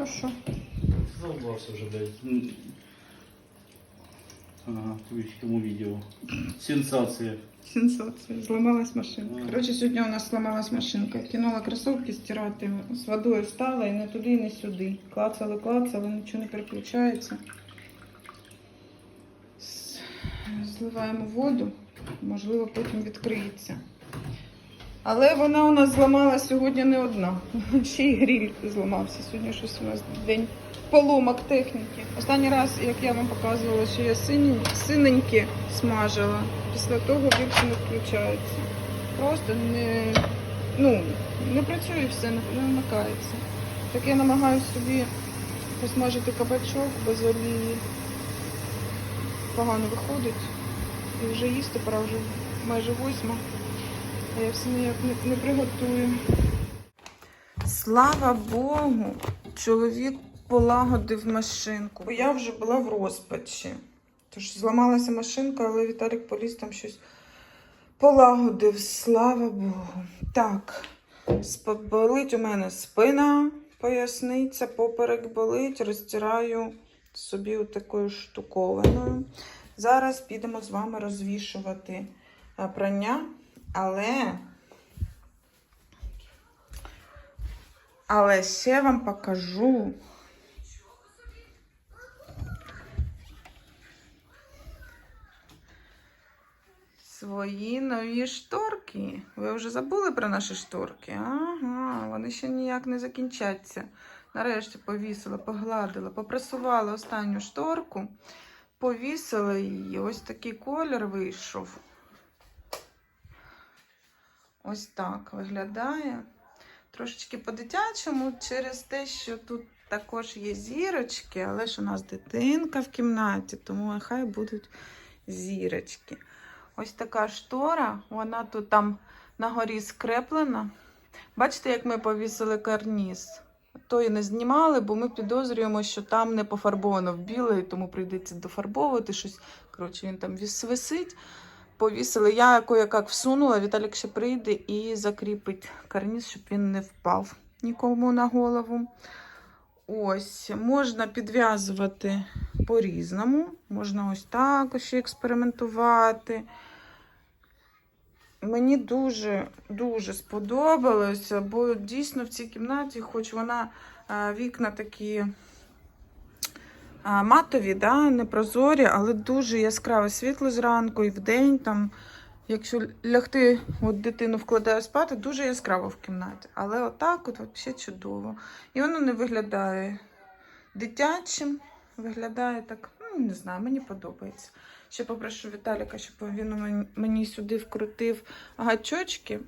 Ну що? Задолбался уже, блядь. М. Ага, в тому відео. Сенсація. Сенсація. Зламалась машинка. Коротше, сьогодні у нас зламалась машинка. Кинула кросовки стирати, з водою встала і не туди, і не сюди. Клацали, клацали, нічого не переключається. Зливаємо воду, можливо, потім відкриється. Але вона у нас зламалась сьогодні не одна. Ще й гриль зламався. Сьогодні щось у нас день поломок техніки. Останній раз, як я вам показувала, що я синенькі смажила. Після того більше не включається. Просто не, ну, не працює все, не вмикається. Так я намагаюся собі посмажити кабачок без олії. Погано виходить. І вже їсти пора вже майже восьма. А я все ніяк не, не приготую. Слава Богу, чоловік полагодив машинку. Бо я вже була в розпачі. Тож зламалася машинка, але Віталік поліз там щось полагодив. Слава Богу. Так, болить у мене спина, поясниця, поперек болить, розтираю собі такою штуковиною. Зараз підемо з вами розвішувати е, прання, але. Але ще вам покажу. Свої нові шторки. Ви вже забули про наші шторки? Ага, вони ще ніяк не закінчаться. Нарешті повісила, погладила, попрасувала останню шторку, повісила її. Ось такий колір вийшов. Ось так виглядає. Трошечки по-дитячому через те, що тут також є зірочки, але ж у нас дитинка в кімнаті, тому нехай будуть зірочки. Ось така штора, вона тут там на скреплена. Бачите, як ми повісили карніз? То не знімали, бо ми підозрюємо, що там не пофарбовано в біле, тому прийдеться дофарбовувати щось. Коротше, він там висить. Повісили. Я кое-як всунула, Віталік ще прийде і закріпить карніз, щоб він не впав нікому на голову. Ось, можна підв'язувати по-різному. Можна ось так ще експериментувати. Мені дуже дуже сподобалося, бо дійсно в цій кімнаті, хоч вона вікна такі матові, да, непрозорі, але дуже яскраве світло зранку і вдень. Там, якщо лягти, от дитину вкладаю спати, дуже яскраво в кімнаті. Але отак от взагалі чудово. І воно не виглядає дитячим, виглядає так, ну, не знаю, мені подобається. Ще попрошу Віталіка, щоб він мені- сюди вкрутив гачочки.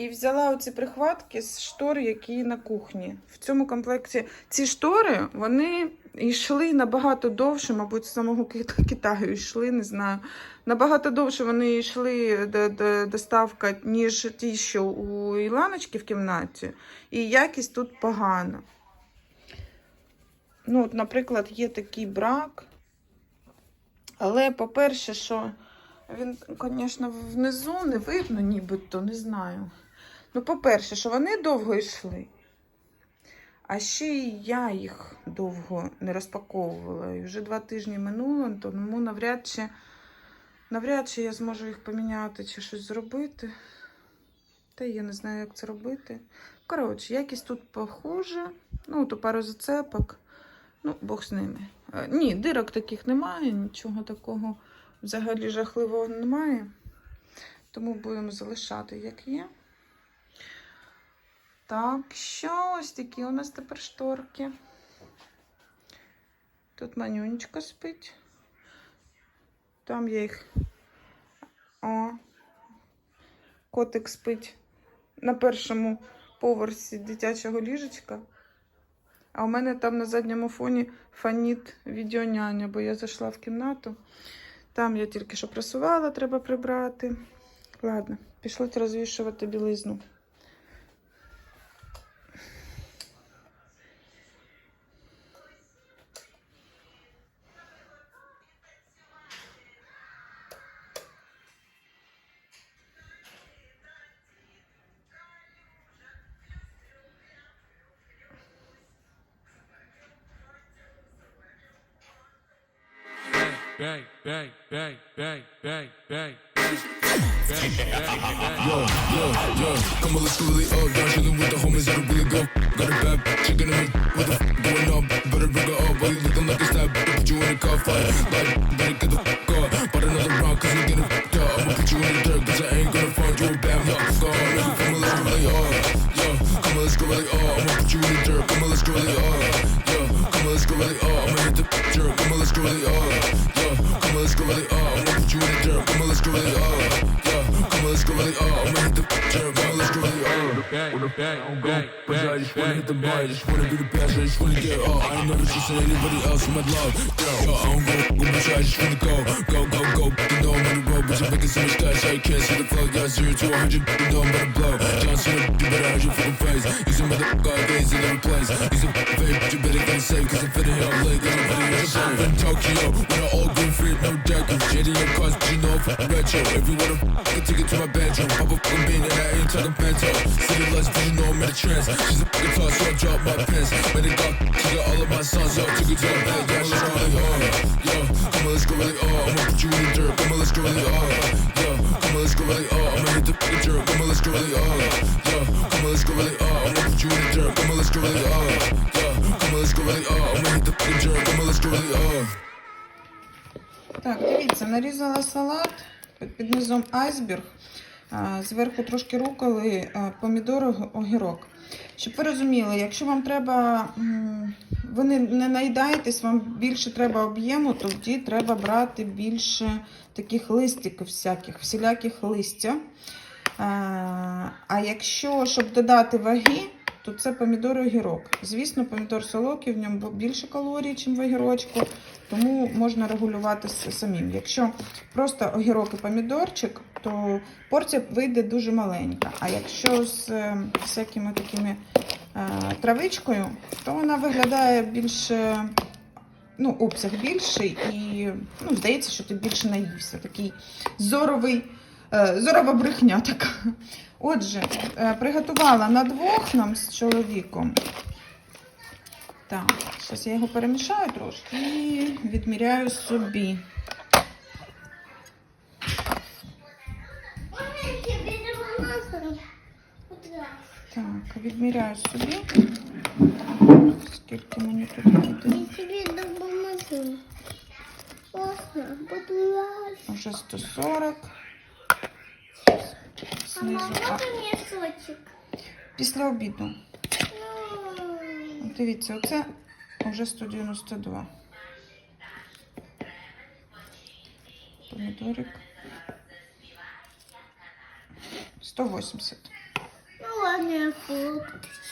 І взяла оці прихватки з штор, які на кухні. В цьому комплекті ці штори вони йшли набагато довше, мабуть, з самого Китаю йшли, не знаю. Набагато довше вони йшли до, до, доставка, ніж ті, що у Іланочки в кімнаті. І якість тут погана. Ну, от, наприклад, є такий брак. Але, по-перше, що він, звісно, внизу не видно, нібито, не знаю. Ну, по-перше, що вони довго йшли. А ще й я їх довго не розпаковувала. І вже два тижні минуло, тому навряд чи, навряд чи я зможу їх поміняти чи щось зробити. Та я не знаю, як це робити. Коротше, якість тут похуже. Ну, то пару зацепок. Ну, Бог з ними. Е, Ні, дирок таких немає, нічого такого взагалі жахливого немає. Тому будемо залишати, як є. Так, що ось такі у нас тепер шторки. Тут манюнечка спить. Там я їх. О, котик спить на першому поверсі дитячого ліжечка. А у мене там на задньому фоні фаніт відеоняня, бо я зайшла в кімнату. Там я тільки що прасувала, треба прибрати. Ладно, пішли розвішувати білизну. Bang, bang, bang, bang, bang, bang. Yo, yo, yo, come on, let's go really up. Down chillin' with the homies that'll really go. Got a bad chicken in it, what the f going up? Better bring her up, while you looking like a stab. Put you in a car fight, like, better come on, let's go really up. I'ma hit the dirt, come on, let's go really up. Bang, Wanna bang, I'm go, but I just wanna hit the bar, bang. just wanna be the best, I just wanna get up. I ain't never chasing anybody else in my love. Yo, I don't go, go, bitch, I just wanna go, go, go, go. You know I'm on the road, but you're making so much cash, I can't see the flow. Yeah, zero to a hundred, you know I'm to blow. John Cena, you better hide your fucking face. You some motherfucker, gaze in every place. You some fake, but you better get safe, cause I'm fitting here, I'm late, cause I'm fitting here, safe. In Tokyo, with an all green free, no deckers. JDM cars, but you know I'm retro. If you wanna f- a ticket to my bedroom, pop a fucking bean, and I ain't talking bento. City lights, but you know I'm in a trance. She's a fucking toss, so I drop my pants. Made it go, she got all of my sons, yo, took it to her bed, yeah, she's really hard. Yo, come on, let's go really hard. I'ma put you in the dirt, come on, let's go really hard. Yo, come on, let's go really hard. I'ma hit the fucking dirt, come on, let's go really hard. Yo, come on, let's go really hard. I'ma put you in the dirt, come on, let's go really hard. Yo, come on, let's go really hard. I'ma hit the fucking dirt, come on, let's go really hard. Так, дивіться, нарізала салат під- низом айсберг. Зверху трошки руколи, помідори, огірок. Щоб ви розуміли, якщо вам треба, ви не, наїдаєтесь, вам більше треба об'єму, тоді треба брати більше таких листиків всяких, всіляких листя. А якщо, щоб додати ваги, то це помідор огірок. Звісно, помідор солодкий, в ньому більше калорій, ніж в огірочку, тому можна регулювати самим. Якщо просто огірок і помідорчик, то порція вийде дуже маленька. А якщо з е, всякими такими е, травичкою, то вона виглядає більше, ну, обсяг більший і ну, здається, що ти більше наївся. Такий зоровий, е, зорова брехня така. Отже, е, приготувала на двох нам з чоловіком. Так, зараз я його перемішаю трошки і відміряю собі. Так, відміряю собі. Скільки мені тут буде? Я тебе допоможу. Вже 140. Мама, мішочок? після обіду. Дивіться, оце вже 192. Помідорик. 180. Ну ладно, я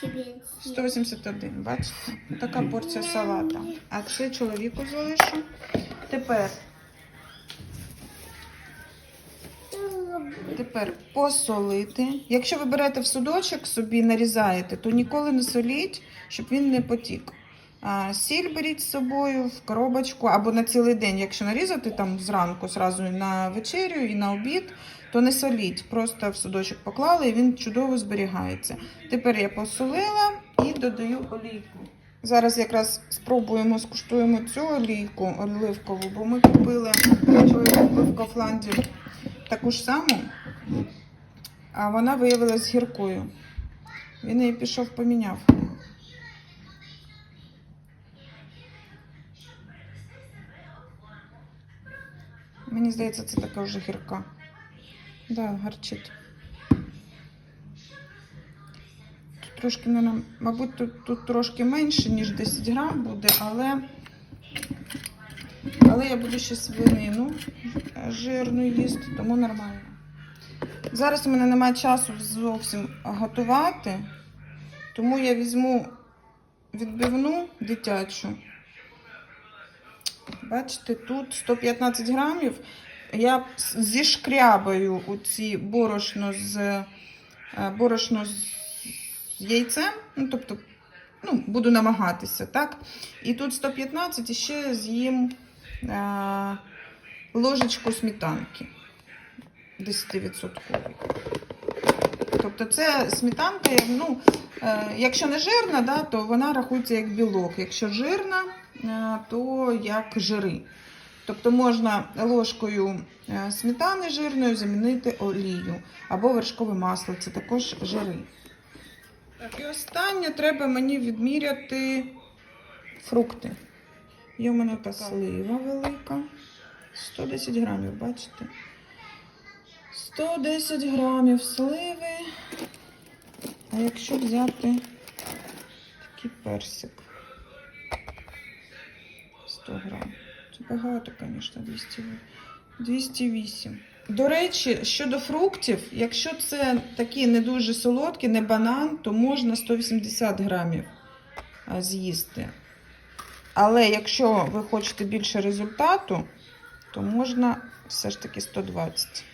з'їм. 181, бачите? Така порція салата. А це чоловіку залишу. Тепер, тепер посолити. Якщо ви берете в судочок собі, нарізаєте, то ніколи не соліть, щоб він не потік. Сіль беріть з собою в коробочку або на цілий день, якщо нарізати там зранку, зразу на вечерю і на обід, то не соліть. Просто в судочок поклали і він чудово зберігається. Тепер я посолила і додаю олійку. Зараз якраз спробуємо, скуштуємо цю олійку оливкову, бо ми купили чоловік купив в таку ж саму, а вона виявилась гіркою. Він її пішов поміняв. Мені здається, це така вже гірка. Да, гарчить. Тут трошки, мабуть, тут, тут трошки менше, ніж 10 грам буде, але, але я буду ще свинину жирну їсти, тому нормально. Зараз у мене немає часу зовсім готувати, тому я візьму відбивну дитячу. Бачите, тут 115 грамів. Я зішкрябаю у ці борошно з, е, борошно з яйцем, ну, тобто, ну, буду намагатися, так? І тут 115 і ще з'їм е, ложечку сметанки 10%. Тобто це сметанка, ну, е, якщо не жирна, да, то вона рахується як білок. Якщо жирна, е, то як жири. Тобто можна ложкою е, сметани жирною замінити олію або вершкове масло. Це також жири. Так, і останнє треба мені відміряти фрукти. Є у мене така слива велика. 110 грамів, бачите? 110 грамів сливи. А якщо взяти такий персик? 100 грам. Це багато, звісно, 200, 208. До речі, щодо фруктів, якщо це такі не дуже солодкі, не банан, то можна 180 грамів з'їсти. Але якщо ви хочете більше результату, то можна все ж таки 120.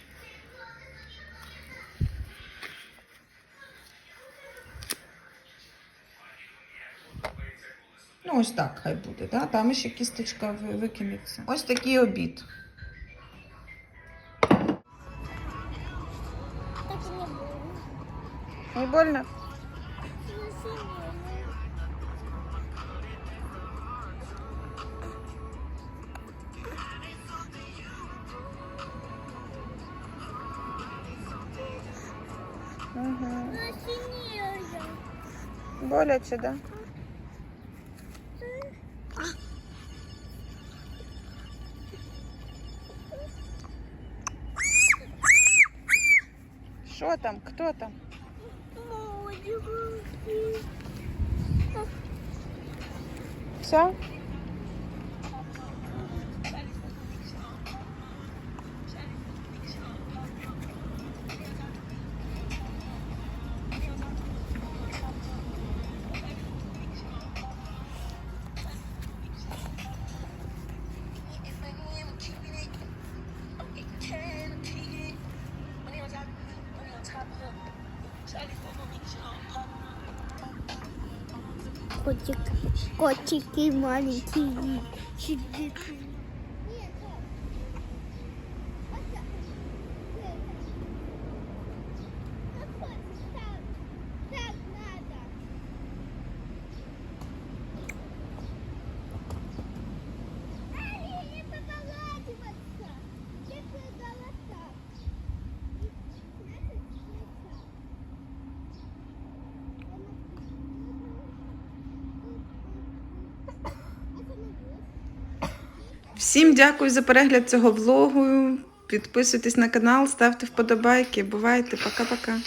Ну, ось так хай буде. Да? Там ще кісточка викинеться. Ось такий обід. Не больно? Боляче, да? Хто там? Все? Котик, котики маленькие. Всім дякую за перегляд цього влогу. Підписуйтесь на канал, ставте вподобайки. Бувайте, пока-пока.